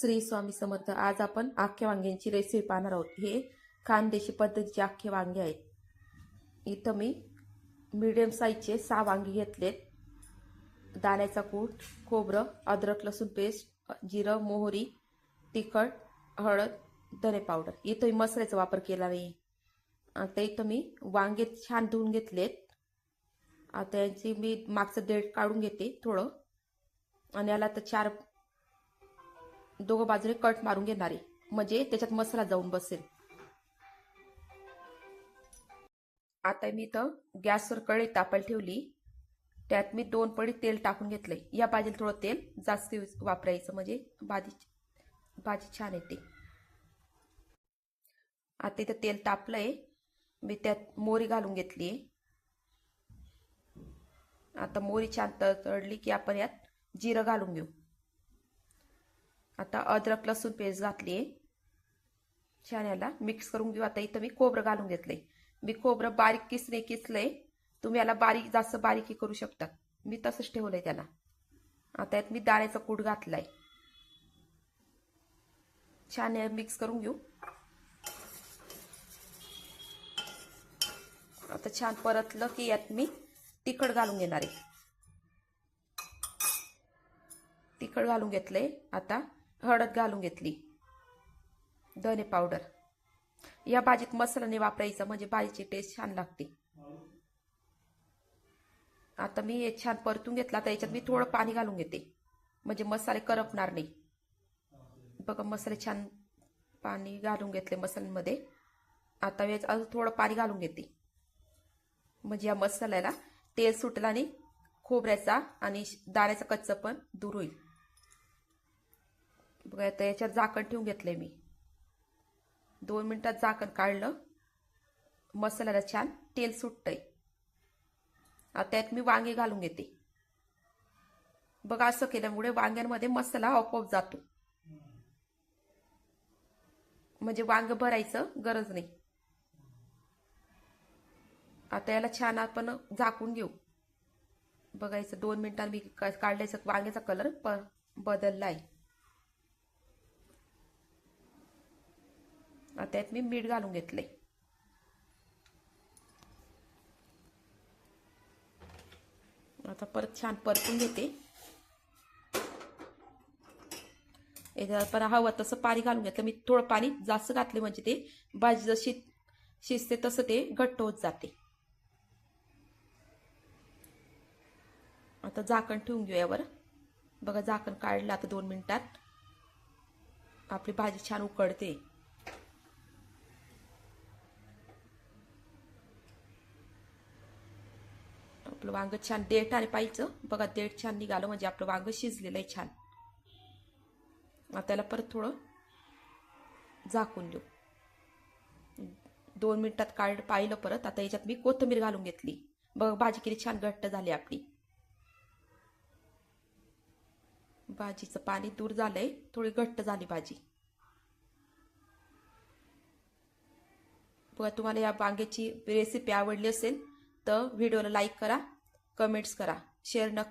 श्री स्वामी समर्थ आज आपण आख्या वांग्यांची रेसिपी पाहणार आहोत. हे खानदेशी पद्धतीचे अख्खे वांगे आहेत. इथं मी मिडियम साईजचे सहा वांगी घेतलेत. दाण्याचा कूट खोबरं अद्रक लसूण पेस्ट जिरं मोहरी तिखट हळद धने पावडर. इथं मी मसाल्याचा वापर केला नाही. आता इथं मी वांगे छान धुवून घेतलेत. आता यांची मी मागचं देठ काढून घेते थोडं. आणि याला आता चार दोघं बाजूने कट मारून घेणार. आहे म्हणजे त्याच्यात मसाला जाऊन बसेल. आता मी इथं गॅसवर कढई तापायला ठेवली. त्यात मी दोन पडी तेल टाकून घेतलंय. या भाजीला थोडं तेल जास्त वापरायचं म्हणजे भाजी भाजी छान येते. आता इथं तेल तापलंय. मी त्यात मोरी घालून घेतली. आता मोरी छान तळली की आपण यात जिरं घालून घेऊ. आता अद्रक लसूण पेस्ट घातली आहे छान याला मिक्स करून घेऊ. आता इथं मी खोबरं घालून घेतलंय. मी खोबरं बारीक किसले किसलंय तुम्ही याला बारीक जास्त बारीकी करू शकता मी तसंच ठेवलंय त्याला. आता यात मी डाळ्याचा कूट घातलाय. छान मिक्स करून घेऊ. आता छान परतलं की यात मी तिखट घालून घेणार आहे. तिखट घालून घेतलंय. आता हळद घालून घेतली. धने पावडर. या भाजीत मसाला वापरायचा म्हणजे भाजीची टेस्ट छान लागते. आता मी हे छान परतून घेतला आता याच्यात मी थोडं पाणी घालून घेते. म्हणजे मसाले करपणार नाही. बघा मसाले छान पाणी घालून घेतले मसाल्यांमध्ये. आता मी अजून थोडं पाणी घालून घेते. म्हणजे या मसाल्याला तेल सुटला आणि खोबऱ्याचा आणि दाण्याचा कच्चं पण दूर होईल. बघा आता याच्यात झाकण ठेवून घेतलंय मी. दोन मिनिटात झाकण काढलं. मसाल्याला छान तेल सुटतंय. आता यात मी वांगे घालून घेते. बघा असं केल्यामुळे वांग्यांमध्ये मसाला आपोआप जातो. म्हणजे वांग भरायचं गरज नाही. आता याला छान आपण झाकून घेऊ. बघायचं दोन मिनिटांनी मी काढल्याचं वांग्याचा कलर प बदललाय. आता यात मी मीठ घालून घेतले आता परत छान परतून घेते. पण हवं तसं पाणी घालून घेतलं. मी थोडं पाणी जास्त घातले म्हणजे ते भाजी जशी शिजते तसं ते घट्ट होत जाते. आता झाकण ठेवून घेऊ यावर बघा झाकण काढलं आता दोन मिनिटात. आपली भाजी छान उकडते. आपलं वांग छान देठ आले पाहिजे बघा देठ छान निघालं म्हणजे आपलं वांग शिजलेलं आहे छान त्याला परत थोडं झाकून देऊ. दोन मिनिटात काढ पाहिलं परत. आता याच्यात मी कोथंबीर घालून घेतली. बघ भाजी किती छान घट्ट झाली आपली. भाजीचं पाणी दूर झालंय. थोडी घट्ट झाली भाजी. बघा तुम्हाला या वांग्याची रेसिपी आवडली असेल तर व्हिडिओला लाईक करा कमेंट्स करा शेअर नक्की